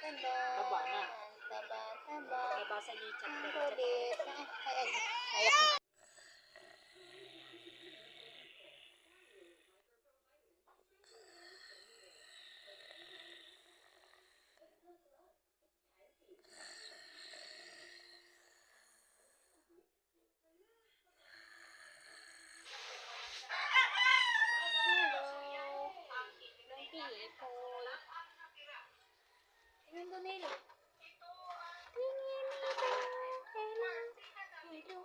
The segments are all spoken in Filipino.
taba. Taba na. Taba, taba. Nabasa niyo yung chat Ang ko. kulit. Ay, ay, ay, ayak na. Hello. People. Tingnan ko nila. Tingnan nila. Hello.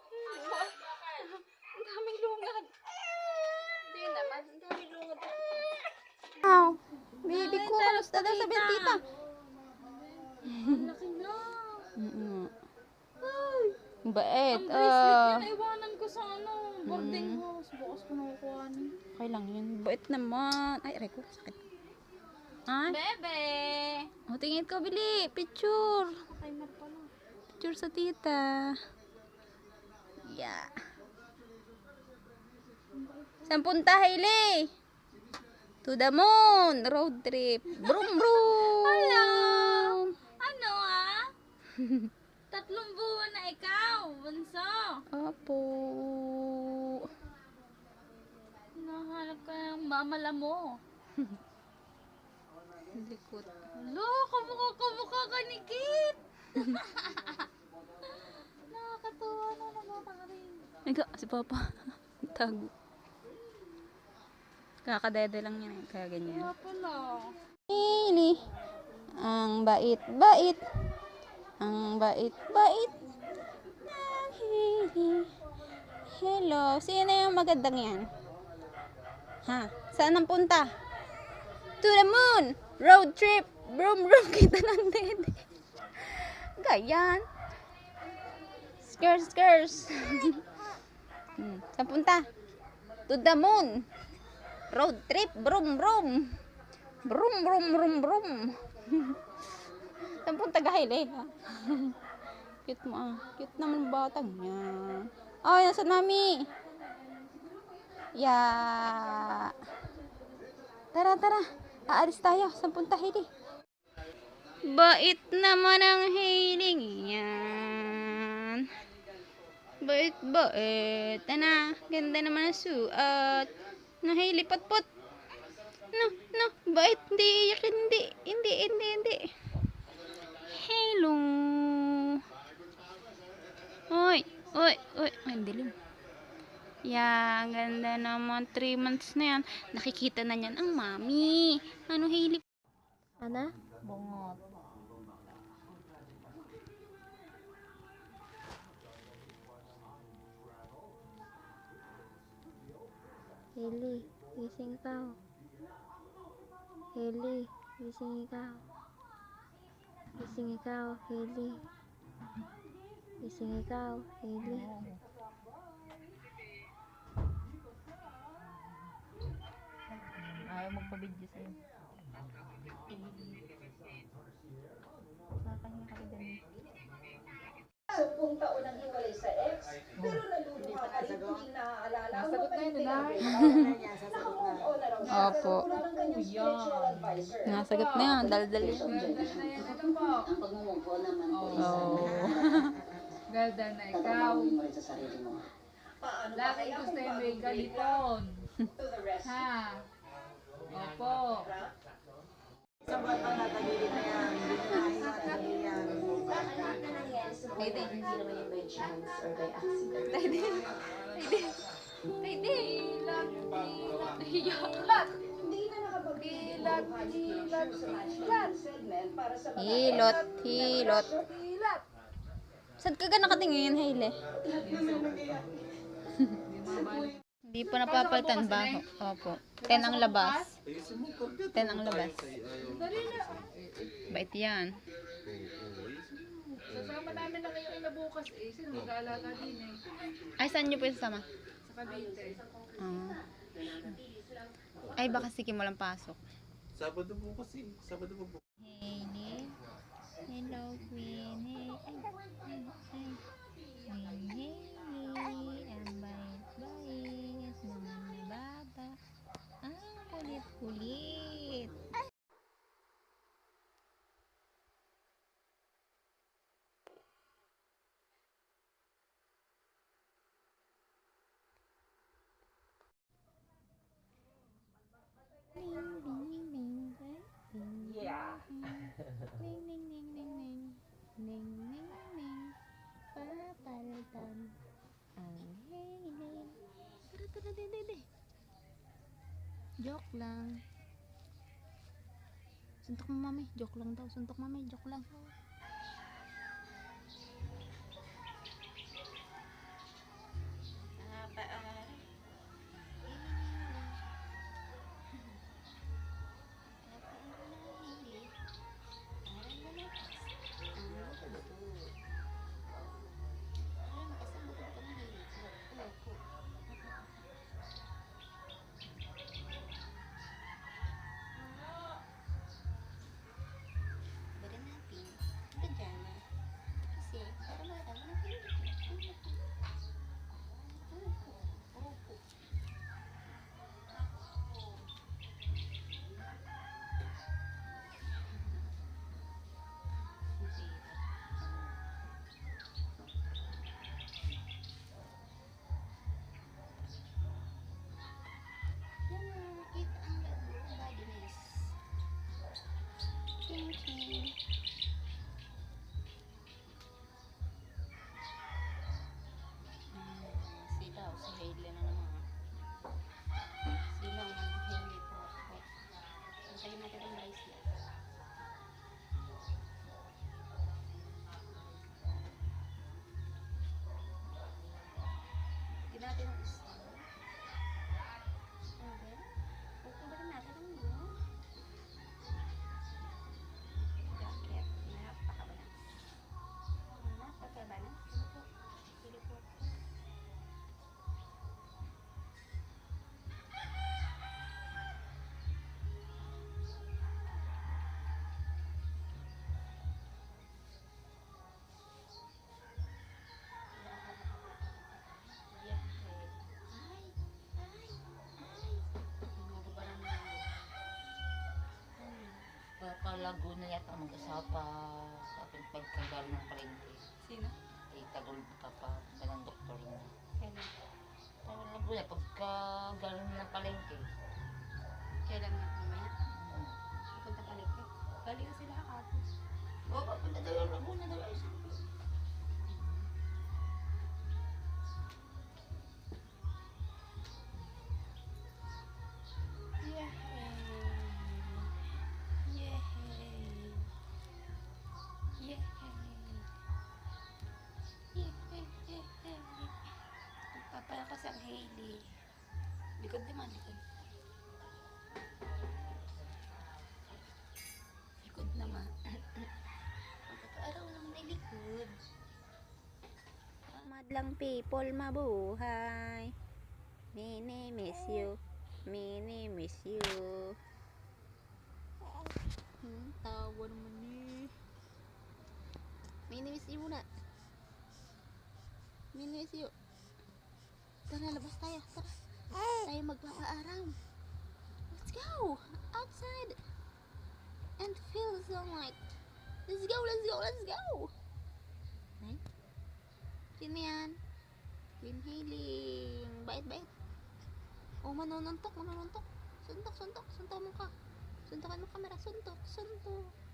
Hello, hello. Ang daming lungad. Hindi naman, ang daming lungad. Ow. Baby ko, kamusta daw sa tita? Laki na. Mm-mm. Ay. Bait. Ang bracelet ah. niya naiwanan ko sa ano, boarding house. Bukas ko nakukuha niya. Okay lang yun. Bait naman. Ay, aray ko. Sakit. Ay. Bebe! O, tingin ko, Bili. Picture. Timer pa lang. Picture sa tita. Yeah. Saan punta, Hailey? To the moon. Road trip. Brum, brum. Hello! Ano ah? Tatlong buwan na ikaw, bunso. Opo. Nahanap ka ng mamala mo. Likot. Lo, kamukha kamukha ka ni Kit. Nakakatuwa na nabata ka rin. Ika, si Papa. Tago. Kakadede lang yan. eh, Kaya ganyan. Kaya pala. Ini. Ang bait, bait. Ang bait, bait. Ang hili. Hello. Sino yung magandang yan? Ha? Saan ang punta? To the moon. Road trip. Brum brum kita ng dede. Gayan. Skers, skers. hmm. Saan punta? To the moon. Road trip. Brum brum. Brum, brum, brum, brum. Saan punta gahil eh? Cute mo ah. Cute naman ang batang yan. Ay, nasa mami? Ya. Tara, tara. Aalis tayo. Saan punta, Hailey? Bait naman ang hiling yan. Bait, bait. Tana, ganda naman ang suot. No, Hailey, potpot. No, no, bait. Hindi, hindi. Hindi, hindi, hindi. Hello. Oy, oy. Ay, dilim. Yeah, ang ganda naman. 3 months na yan. Nakikita na niyan ang mami. Ano, Hailey? Ana? Bungot. Hailey, gising ikaw. Hailey, gising ikaw. Gising ikaw, Hailey. Gising ikaw, Hailey. Ayaw magpa-video sa'yo. Nakahinga ka din. Sampung taon ang hiwalay sa ex, pero naluluha ka rin hindi naaalala ang Nasagot na yun, Nay. Nakakao na raw siya. Opo. sa tulong ng kanyang spiritual Nasagot na yan. Daldal yan. Ito po. Oh. Ganda na ikaw. Paano ba Lagi kaya gusto kung yung may bago galipon. to the rescue? Ha? Opo. Pwede. Hindi na nakapagkilat, kilat, kilat, segment para sa mga Hilot, hilot. Ilat. Saan ka ka nakatingin, Hailey? Hindi pa napapalitan ba? Opo. 10 ang labas. 10 ang labas. Bait yan. Sasama namin na kayo ina bukas eh. Sino mag-aalaga din eh. Ay, saan nyo po isasama? Sa Cavite. Ah. Ay, baka sige mo lang pasok. Sabado po kasi. Sabado po po. Hailey. Hello, Queen. Ning, ning, ning, ning, ning. Ning, ning, ning. Papaldan. Ang hiling. Tara, tara, di, di, di. Joke lang. Suntok mo, mami. Joke lang daw. Suntok, mami. Joke lang. Silaw, si Hailey na naman. Silaw ng Hailey po. Antayin natin ang bracelet. Hindi natin ang. Kakalago na yata mag-asawa sa ating pagkagaling ng palengke. Sino? Eh, tagol pa pa sa ng doktor niya. Kailan? Kakalago na pagkagaling ng palengke. Kailan nga mamaya? Hmm. Pupunta pa ka. Galing na sila kahapon. Oo, papunta daw yung Laguna daw yung sabi. Likod naman, likod. Likod naman. Magpapaaraw lang na likod. Madlang people mabuhay. Mini miss you. Mini miss you. Hmm, tawa naman ni. Mini miss you muna. Mini miss you. Tara, labas tayo. Tara. Tayo magpapaaraw. Let's go. Outside. And feel the sunlight. Let's go, let's go, let's go. Ay. Sino yan? Queen Hailing. Bait-bait. Oh, manununtok, manununtok. Suntok, suntok. Suntok mo ka. Suntokan mo camera. Suntok, suntok.